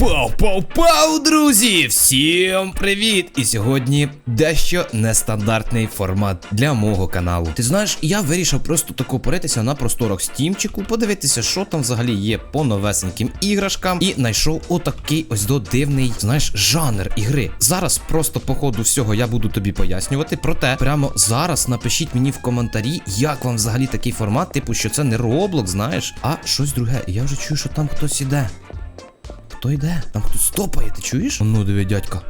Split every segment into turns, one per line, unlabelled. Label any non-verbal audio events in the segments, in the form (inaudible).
Пау-пау-пау, друзі! Всім привіт! І сьогодні дещо нестандартний формат для мого каналу. Ти знаєш, я вирішив просто тако поритися на просторах стімчику, подивитися, що там взагалі є по новесеньким іграшкам, і знайшов отакий ось до дивний, знаєш, жанр ігри. Зараз просто по ходу всього я буду тобі пояснювати. Проте прямо зараз напишіть мені в коментарі, як вам взагалі такий формат, типу, що це не Roblox, знаєш, а щось друге. Я вже чую, що там хтось іде. Хто йде? Там хтось стопає, ти чуєш? Ну, диви, дядька.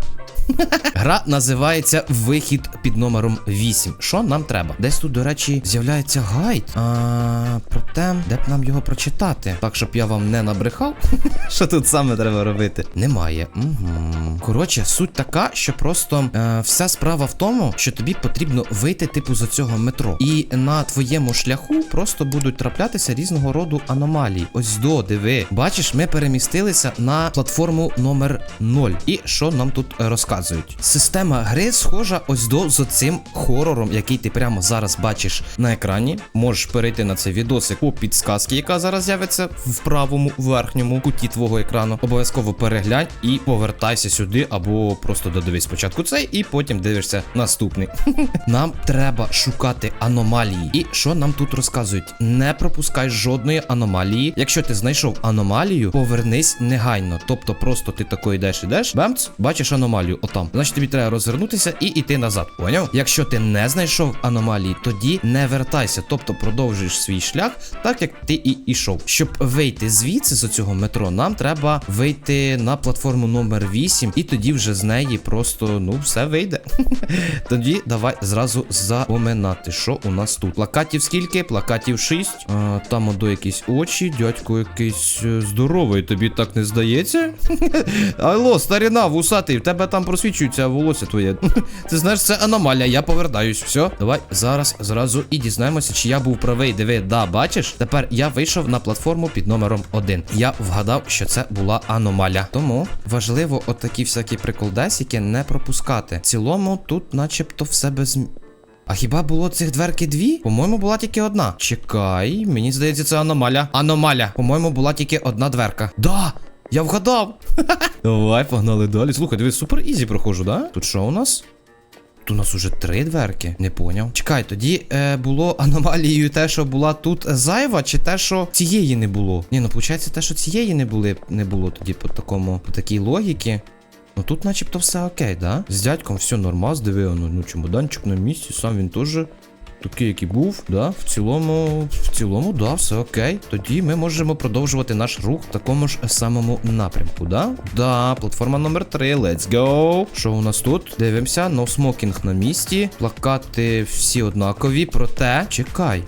Гра називається Вихід під номером 8. Що нам треба? Десь тут, до речі, з'являється гайд. А, про те, де б нам його прочитати. Так, щоб я вам не набрехав. (laughs) Що тут саме треба робити? Немає. Угу. Коротше, суть така, що просто е, вся справа в тому, що тобі потрібно вийти, типу, з цього метро. І на твоєму шляху просто будуть траплятися різного роду аномалії. Ось до, диви. Бачиш, ми перемістилися на платформу номер 0. І що нам тут е, розказують? Система гри схожа ось до з цим хорором, який ти прямо зараз бачиш на екрані. Можеш перейти на цей відосик по підсказці, яка зараз з'явиться в правому верхньому куті твого екрану. Обов'язково переглянь і повертайся сюди, або просто додивись спочатку цей, і потім дивишся наступний. (laughs) Нам треба шукати аномалії. І що нам тут розказують? Не пропускай жодної аномалії. Якщо ти знайшов аномалію, повернись негайно. Тобто, просто ти тако йдеш, ідеш, бемц, бачиш аномалію отам. Значить, тобі треба розвернутися і йти назад. Поняв? Якщо ти не знайшов аномалії, тоді не вертайся, тобто продовжуєш свій шлях, так як ти і йшов. Щоб вийти звідси з цього метро, нам треба вийти на платформу номер 8, і тоді вже з неї просто ну все вийде. (laughs) Тоді давай зразу запоминати, що у нас тут. Плакатів скільки? Плакатів 6. А, там одо якісь очі, дядько якийсь е, здоровий. Тобі так не здається? (laughs) Алло, старіна, вусатий, в тебе там просвічується волосся твоє. (laughs) Ти знаєш, це аномалія, я повертаюсь. Все, давай зараз зразу і дізнаємося, чи я був правий. Диви, да, бачиш? Тепер я вийшов на платформу під номером 1. Я вгадав, що це була аномалія. Тому важливо отакі всякі приколдесики не пропускати. В цілому, тут начебто все без. А хіба було цих дверки дві? По-моєму, була тільки одна. Чекай, мені здається, це аномаля. Аномаля. По-моєму, була тільки одна дверка. Да! Я вгадав. (laughs) Давай, погнали далі. Слухай, дивись, супер ізі проходжу, да? Тут що у нас? Тут у нас уже три дверки. Не поняв. Чекай, тоді е, було аномалією те, що була тут зайва, чи те, що цієї не було? Ні, ну виходить, те, що цієї не були, не було тоді по такому, по такій логіки. Ну тут начебто все окей, да? З дядьком все нормас, диви, ну, ну чемоданчик на місці, сам він теж такий, який був, да? В цілому, в цілому, да, все окей. Тоді ми можемо продовжувати наш рух в такому ж самому напрямку, да? Да, платформа номер 3, let's go. Що у нас тут? Дивимося, no smoking на місці. Плакати всі однакові, проте. Чекай.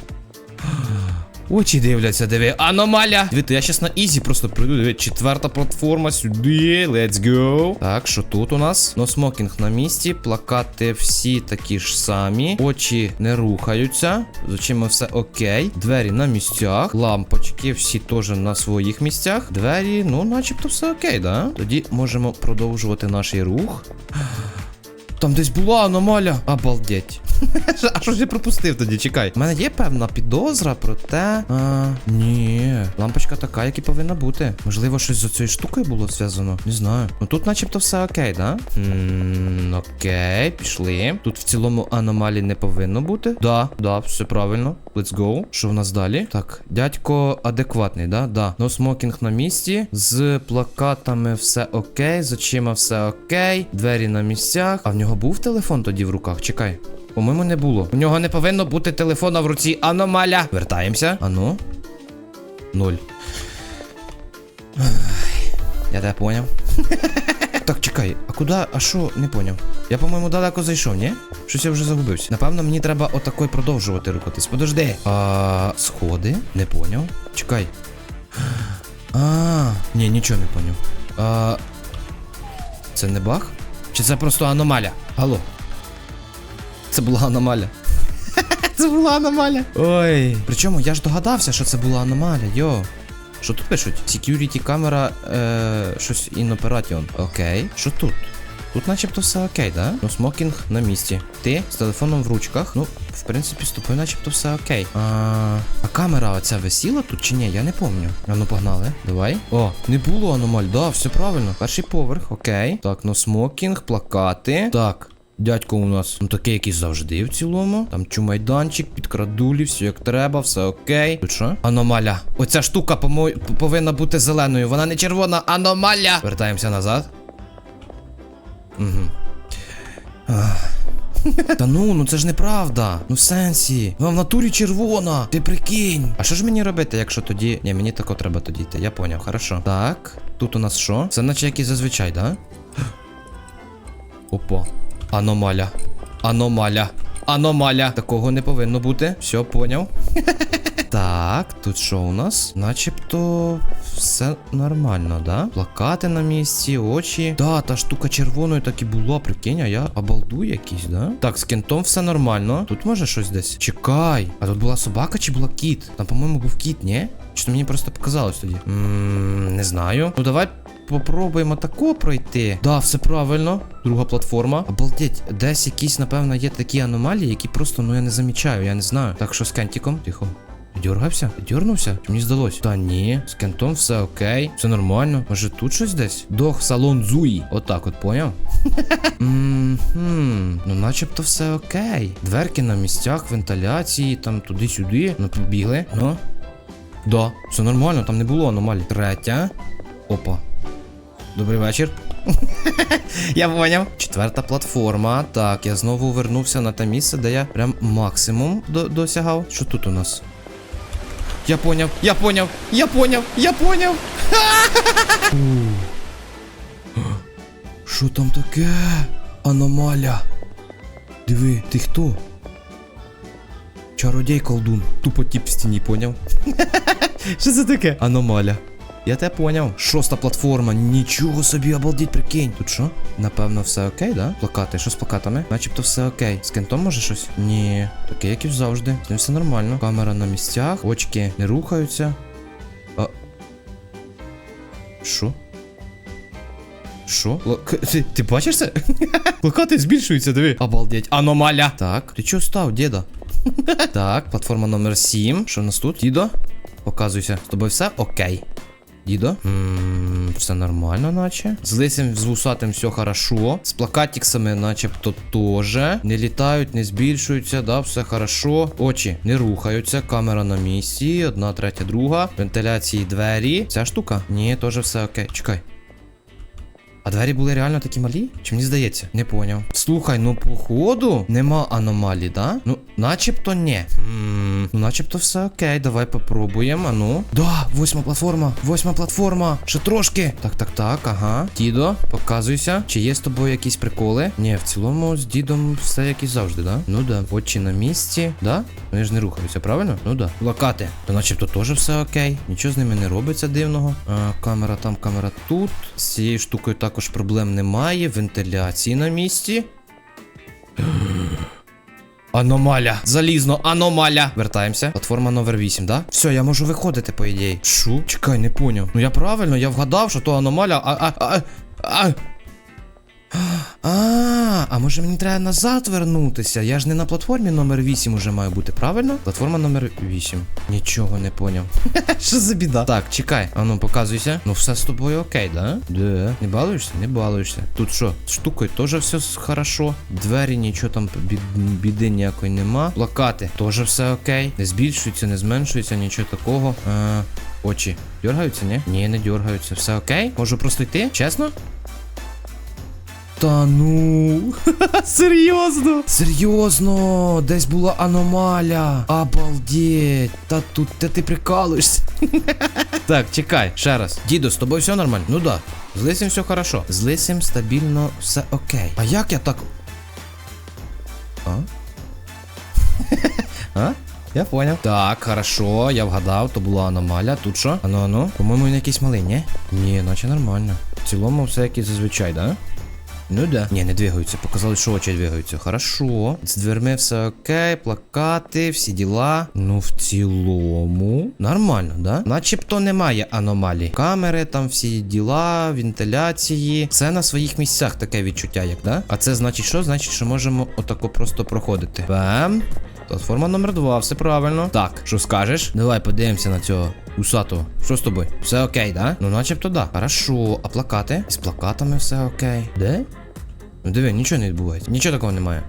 Очі дивляться, диви. Аномаля! Диви, то я щас на ізі просто прийду. Диви, четверта платформа сюди. Let's go. Так, що тут у нас? No smoking на місці. Плакати всі такі ж самі. Очі не рухаються. З все окей. Двері на місцях. Лампочки всі теж на своїх місцях. Двері, ну, начебто все окей, да? Тоді можемо продовжувати наш рух. Там десь була аномаля. Обалдеть. (laughs) А що ж я пропустив тоді? Чекай. У мене є певна підозра, проте. А, ні. Лампочка така, як і повинна бути. Можливо, щось з цією штукою було зв'язано. Не знаю. Ну тут начебто все окей, да? Ммм, окей, пішли. Тут в цілому аномалій не повинно бути. Да, да, все правильно. Let's go. Що в нас далі? Так, дядько адекватний, да? Да. No смокінг на місці. З плакатами все окей. З очима все окей. Двері на місцях. А в нього був телефон тоді в руках? Чекай. По-моєму, не було. У нього не повинно бути телефона в руці. Аномаля. Вертаємося. Ану. Нуль. Я тебе поняв. (laughs) Так, чекай, а куди, а що, не поняв. Я, по-моєму, далеко зайшов, ні? Щось я вже загубився. Напевно, мені треба отакой продовжувати рухатись. Подожди. А, сходи? Не поняв. Чекай. А, ні, нічого не поняв. А, це не баг? Чи це просто аномаля? Алло. Це була аномаля. (laughs) Це була аномаля. Ой. Причому я ж догадався, що це була аномалія, йо. Що тут пишуть? Security камера, е, щось in operation. Окей. Що тут? Тут начебто все окей, да? Ну, смокінг на місці. Ти з телефоном в ручках. Ну, в принципі, з тобою начебто все окей. А, а камера оця висіла тут чи ні? Я не помню. А ну погнали. Давай. О, не було аномаль, да, все правильно. Перший поверх, окей. Так, ну смокінг, плакати. Так. Дядько у нас ну такий, який завжди в цілому. Там чумайданчик, підкрадулі, все як треба, все окей. Що? Аномаля. Оця штука повинна бути зеленою. Вона не червона. Аномаля. Вертаємося назад. Угу. Та ну, ну це ж неправда. Ну в сенсі. Вона в натурі червона. Ти прикинь. А що ж мені робити, якщо тоді. Ні, мені тако треба тоді йти. Я поняв, хорошо. Так, тут у нас що? Все наче як і зазвичай, да? Опа. Аномаля. Аномаля. Аномаля. Такого не повинно бути. Все, поняв. (laughs) Так, тут що у нас? Начебто все нормально, да? Плакати на місці, очі. Да, та штука червоною так і була, прикинь, а я обалдую якийсь, да? Так, з кентом все нормально. Тут може щось десь. Чекай. А тут була собака чи була кіт? Там, по-моєму, був кіт, ні? Чи то мені просто показалось тоді? Ммм, не знаю. Ну давай попробуємо тако пройти. Да, все правильно. Друга платформа. Обалдеть, десь якісь, напевно, є такі аномалії, які просто, ну я не замічаю, я не знаю. Так, що з кентиком? Тихо. Дергався? Дернувся? Чи мені здалось? Та ні, з кентом все окей, все нормально. Може тут щось десь? Дох салон Зуї. Отак от поняв? (laughs) Мгм, Ну начебто все окей. Дверки на місцях, вентиляції, там туди-сюди. Ну побігли. Ну. Да, все нормально, там не було аномалій. Третя. Опа. Добрий вечір. (laughs) я поняв. Четверта платформа. Так, я знову вернувся на те місце, де я прям максимум до досягав. Що тут у нас? Я поняв, я поняв, я поняв, я поняв. (gasps) Що там таке? Аномаля. Диви, ти хто? Чародій колдун. Тупо тіп в стіні, поняв? (laughs) Що це таке? Аномаля. Я те поняв. Шоста платформа. Нічого собі, обалдіть, прикинь. Тут що? Напевно, все окей, да? Плакати. Що з плакатами? Начебто все окей. З кентом може щось? Ні. Таке, як і завжди. З ним все нормально. Камера на місцях, очки не рухаються. А. Що? Що? Л- к- (laughs) Ти, ти бачиш це? (laughs) Плакати збільшуються, диви. Обалдеть. Аномаля. Так, ти чого став, діда? (laughs) так, платформа номер 7. Що в нас тут? Дідо? Показуйся. З тобою все окей. Дідо? Ммм, все нормально, наче. З лисим, з вусатим все хорошо. З плакатіксами, начебто, теж. Не літають, не збільшуються, да, все хорошо. Очі не рухаються, камера на місці. Одна, третя, друга. Вентиляції двері. Ця штука? Ні, теж все окей. Чекай. А двері були реально такі малі? Чи мені здається? Не поняв. Слухай, ну походу нема аномалій, да? Ну, начебто ні. Хм, ну, начебто все окей, давай попробуємо. А ну. Да, восьма платформа, восьма платформа. Ще трошки. Так, так, так, ага. Дідо, показуйся. Чи є з тобою якісь приколи? Ні, в цілому з дідом все як і завжди, да? Ну да. Очі на місці, да? Вони ж не рухаються, правильно? Ну да. Плакати. То начебто теж все окей. Нічого з ними не робиться дивного. А, камера там, камера тут. З цією штукою також проблем немає. Вентиляції на місці. Аномаля. Залізно, аномаля. Вертаємося. Платформа номер 8, да? Все, я можу виходити, по ідеї. Шу? Чекай, не поняв. Ну я правильно, я вгадав, що то аномаля. А. А. А. А. А, може мені треба назад вернутися? Я ж не на платформі номер 8 уже маю бути, правильно? Платформа номер 8. Нічого не поняв. (laughs) Що за біда? Так, чекай. А ну показуйся. Ну все з тобою окей, да? Да. Не балуєшся? Не балуєшся. Тут що? Штукою теж все хорошо. Двері нічого там бід, біди ніякої нема. Плакати теж все окей. Не збільшується, не зменшується, нічого такого. Очі. Дергаються, ні? Ні, не дергаються. Все окей? Можу просто йти? Чесно? Та ну. (laughs) Серйозно? Серйозно, десь була аномаля. Обалдеть. Та тут та ти прикалуєшся. (laughs) так, чекай, ще раз. Дідо, з тобою все нормально? Ну да. З лисим все хорошо. З лисим стабільно все окей. А як я так. А? (laughs) а? Я понял. Так, хорошо, я вгадав, то була аномалія. Тут що? Ану, ану. По-моєму, він якийсь малий, ні? Ні, наче нормально. В цілому все як і зазвичай, да? Ну да. Ні, не двигаються. Показали, що очі двигаються. Хорошо. З дверми все окей, плакати, всі діла. Ну, в цілому. Нормально, да? Начебто немає аномалій. Камери, там всі діла, вентиляції. Все на своїх місцях таке відчуття, як, да? А це значить що? Значить, що можемо отако просто проходити. Бам. Платформа номер два, все правильно. Так, що скажеш? Давай подивимося на цього усатого. Що з тобою? Все окей, да? Ну, начебто да. Хорошо. А плакати? З плакатами все окей. Де? Ну диви, нічого не відбувається. Нічого такого немає.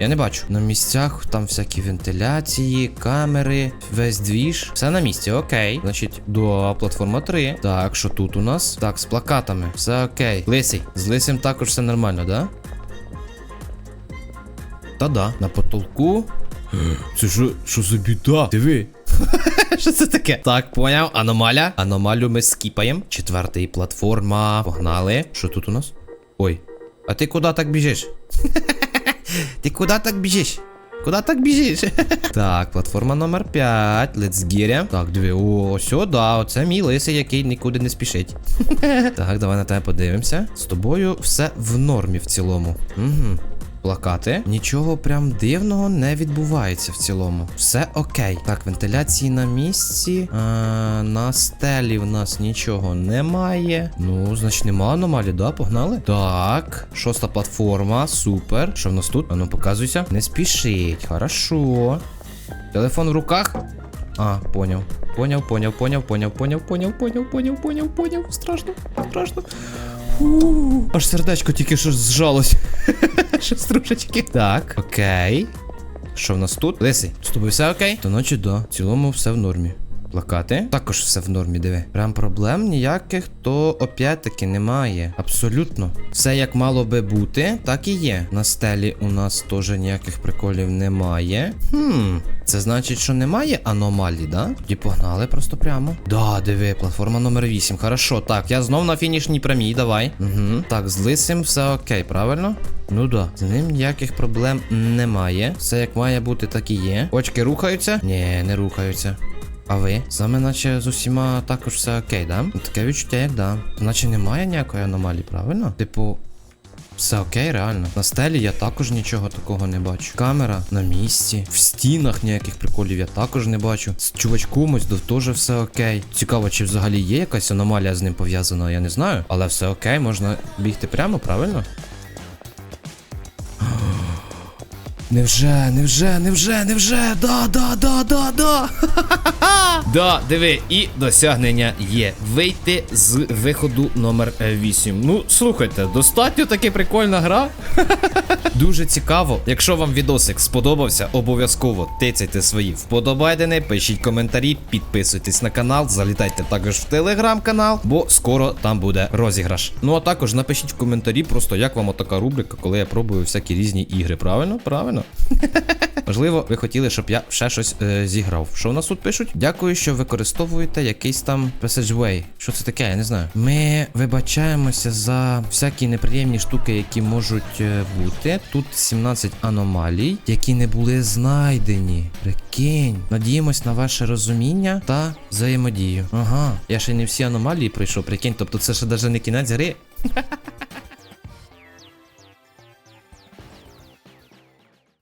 Я не бачу. На місцях там всякі вентиляції, камери, весь двіж. Все на місці, окей. Значить, до платформа 3. Так, що тут у нас? Так, з плакатами, все окей. Лисий. З лисим також все нормально, да? Та да. На потолку. Це що, що за біда? Диви. (laughs) Що це таке? Так, поняв. Аномаля. Аномалію ми скіпаємо. Четвертий платформа. Погнали. Що тут у нас? Ой. А ти куди так біжиш? (laughs) Ти куди так біжиш? Куди так біжиш? (laughs) так, платформа номер 5. Let's get it. Так, диви. О, сюди. Оце мій лисий, який нікуди не спішить. так, давай на тебе подивимося. З тобою все в нормі в цілому. Угу. Плакати. Нічого прям дивного не відбувається в цілому. Все окей. Так, вентиляції на місці. А, на стелі в нас нічого немає. Ну, значить, нема аномалі, да? Погнали? Так, шоста платформа. Супер. Що в нас тут? Ану, показуйся. Не спішить. Хорошо. Телефон в руках. А, поняв. Поняв, поняв, поняв, поняв, поняв, поняв, поняв, поняв, поняв, поняв. Страшно, страшно. Фу. Аж сердечко тільки що зжалось. Щось трошечки. Так, окей. Що в нас тут? Лисий, з тобою все окей? То ночі да. В цілому все в нормі. Плакати? Також все в нормі, диви. Прям проблем ніяких, то опять-таки немає. Абсолютно. Все як мало би бути, так і є. На стелі у нас теж ніяких приколів немає. Хм. Це значить, що немає аномалій, да? Тоді погнали просто прямо. Да, диви, платформа номер 8. Хорошо, так, я знов на фінішній прямій, давай. Угу. Так, з лисим все окей, правильно? Ну да, з ним ніяких проблем немає. Все як має бути, так і є. Очки рухаються? Ні, не рухаються. А ви? Саме наче з усіма також все окей, да? Таке відчуття, як да. Наче немає ніякої аномалії, правильно? Типу. Все окей, реально. На стелі я також нічого такого не бачу. Камера на місці. В стінах ніяких приколів я також не бачу. З чувачком ось теж все окей. Цікаво, чи взагалі є якась аномалія з ним пов'язана, я не знаю. Але все окей, можна бігти прямо, правильно? (gasps) Невже, невже, невже, невже? Да, да, да, да, да. (laughs) Да, диви, і досягнення є. Вийти з виходу номер 8. Ну, слухайте, достатньо таки прикольна гра. (laughs) Дуже цікаво. Якщо вам відосик сподобався, обов'язково тицяйте свої вподобайдени, пишіть коментарі, підписуйтесь на канал, залітайте також в телеграм-канал, бо скоро там буде розіграш. Ну а також напишіть в коментарі, просто як вам отака рубрика, коли я пробую всякі різні ігри. Правильно? Правильно? (laughs) Можливо, ви хотіли, щоб я ще щось е, зіграв. Що у нас тут пишуть? Дякую, що використовуєте якийсь там Passageway. Що це таке? Я не знаю. Ми вибачаємося за всякі неприємні штуки, які можуть е, бути. Тут 17 аномалій, які не були знайдені. Прикинь. Надіємось на ваше розуміння та взаємодію. Ага. Я ще не всі аномалії пройшов, прикинь. Тобто це ще навіть не кінець гри. (laughs)